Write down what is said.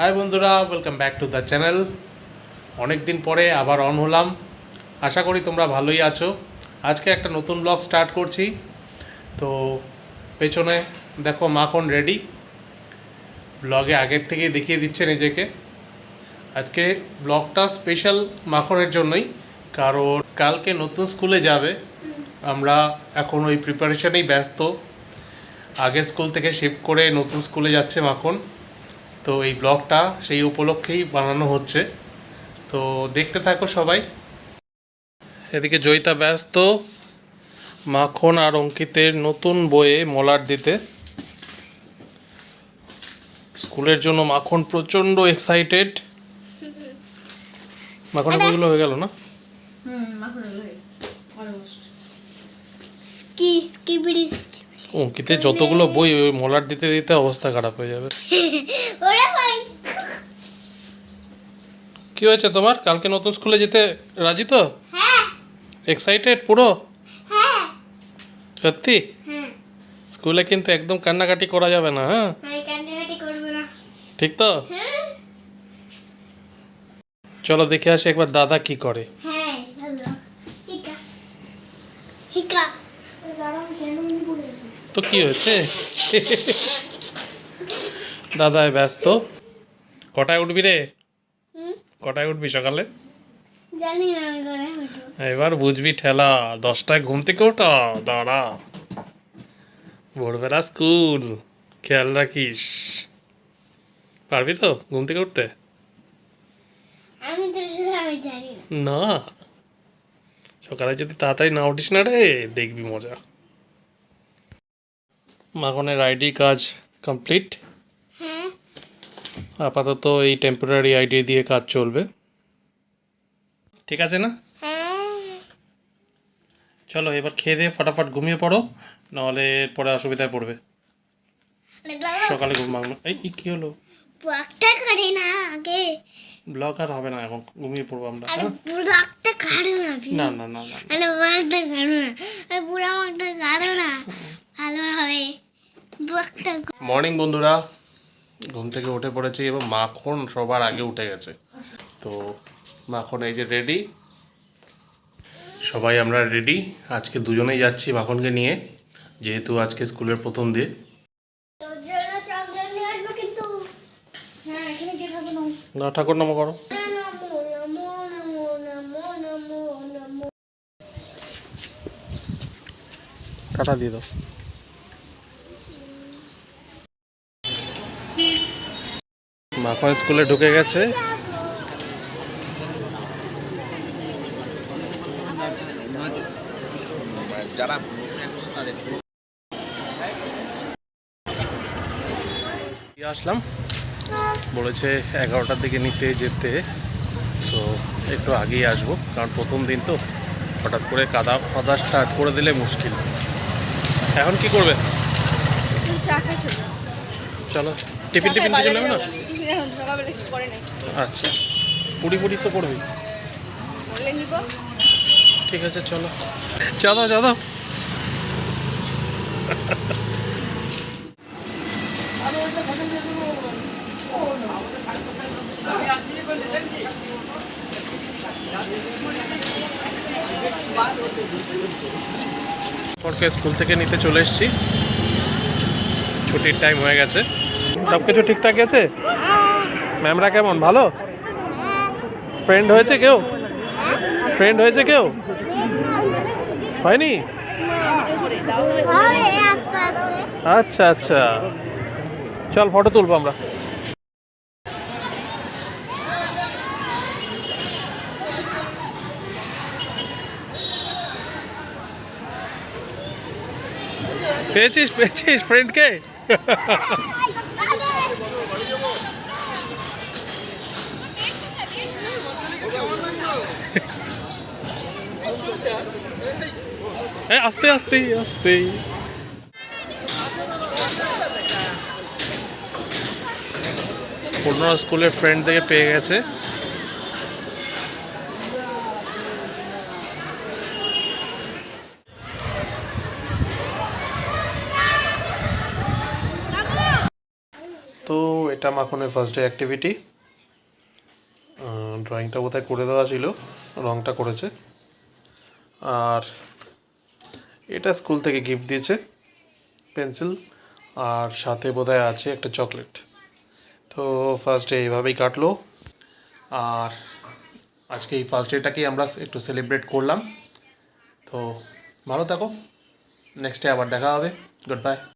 High বন্ধুরা welcome back to the channel অনেক দিন পরে আবার অন হলাম। আশা করি তোমরা ভালোই আছো। আজকে একটা নতুন ব্লগ স্টার্ট করছি। তো পেছনে দেখো মাখন রেডি ব্লগে আগের থেকেই দেখিয়ে দিচ্ছে নিজেকে। আজকে ব্লগটা স্পেশাল মাখনের জন্যই। কারণ কালকে নতুন স্কুলে যাবে। আমরা এখন ওই প্রিপারেশনেই ব্যস্ত। আগের স্কুল থেকে শিফট করে নতুন স্কুলে যাচ্ছে মাখন তো এই ব্লগটা সেই উপলক্ষেই বানানো হচ্ছে। তো দেখতে থাকো সবাই। এদিকে জয়িতা ব্যস্ত। মাখন আর অঙ্কিতের নতুন বইয়ে মলার দিতে। স্কুলের জন্য মাখন প্রচণ্ড এক্সাইটেড মাখনের বইগুলো হয়ে গেল না? হুম মাখন এগুলো হয়েছে অলমোস্ট কি স্কিবিডি অঙ্কিতের যতগুলো বই ওই মলার দিতে দিতে অবস্থা খারাপ হয়ে যাবে। কি হয়েছে তোমার? কালকে নতুন স্কুলে যেতে রাজি তো? হ্যাঁ। এক্সাইটেড পুরো? হ্যাঁ। সত্যি? হ্যাঁ। স্কুলে কিন্তু একদম কান্নাকাটি করা যাবে না হ্যাঁ? ঠিক তো? হ্যাঁ। চলো দেখে আসি একবার দাদা কি করে। হ্যাঁ তো কি হয়েছে? দাদা ব্যস্ত। কটায় উঠবি রে? কটায় উঠবি সকালে? জানি না এবার বুঝবি ঠেলা দশটায় ঘুম থেকে ওঠা দাঁড়া। ভোরবেলা স্কুল খেয়াল রাখিস। পারবি তো ঘুম থেকে উঠতে? আমি তো জানি না। না। সকালে যদি তাড়াতাড়ি না উঠিস না রে দেখবি মজা। মাখনের আইডি কাজ কমপ্লিট। হ্যাঁ। আপাতত এই টেম্পোরারি আইডি দিয়ে কাজ চলবে। ঠিক আছে না? হ্যাঁ। চলো এবার খেয়ে দিয়ে ফটাফট ঘুমিয়ে পড়ো নাহলে পরে অসুবিধায় পড়বে। সকালে ঘুম ভাঙবে এই কি হলো? বুড়াকটা কাটে না আগে। ব্লগ আর হবে না এখন ঘুমিয়ে পড়ব আমরা হ্যাঁ? কাটে না না না না না। আরে বুড়াকটা কাটে না। বুড়া মাকটা কাটে না। ভালো হবে বুড়াকটা মর্নিং বন্ধুরা, ঘুম থেকে উঠে পড়েছি এবং মাখন সবার আগে উঠে গেছে। তো মাখন এই যে রেডি সবাই আমরা রেডি আজকে দুজনেই যাচ্ছি মাখনকে নিয়ে, যেহেতু আজকে স্কুলের প্রথম দিন। না ঠাকুর নাম করো। কাটা দিয়ে দাও। মাখন স্কুলে ঢুকে গেছে। যারা আসলাম। বলেছে এগারোটার দিকে নিতে যেতে তো একটু আগেই আসব কারণ প্রথম দিন তো হঠাৎ করে কাদা ফাদা স্টার্ট করে দিলে মুশকিল। এখন কি করবে? চলো। টিফিন টিফিন কিছু নেবে না? টিফিন এখন সকালবেলা কি করে নাই। আচ্ছা। পুরি পুরি তো করবি নিব। ঠিক আছে চলো। চা দাও চা দাও পরকে স্কুল থেকে নিতে চলে এসেছি। ছুটির টাইম হয়ে গেছে। সব কিছু ঠিকঠাক আছে? ম্যামরা কেমন? ভালো? ফ্রেন্ড হয়েছে কেউ? ফ্রেন্ড হয়েছে কেউ? হয়নি? আচ্ছা আচ্ছা। চল ফটো তুলবো আমরা। পেয়েছিস পেয়েছিস ফ্রেন্ডকে আস্তে আস্তে আস্তে। পুরনো স্কুলের ফ্রেন্ড থেকে পেয়ে গেছে। তো এটা মাখনের ফার্স্ট ডে অ্যাক্টিভিটি ড্রয়িংটা বোধহয় করে দেওয়া ছিল, রংটা করেছে। আর এটা স্কুল থেকে গিফট দিয়েছে, পেন্সিল, আর সাথে বোধহয় আছে একটা চকলেট। তো ফার্স্ট ডে এইভাবেই কাটলো, আর আজকে এই ফার্স্ট ডেটাকেই আমরা একটু সেলিব্রেট করলাম। তো ভালো থাকো নেক্সট ডে আবার দেখা হবে। Good bye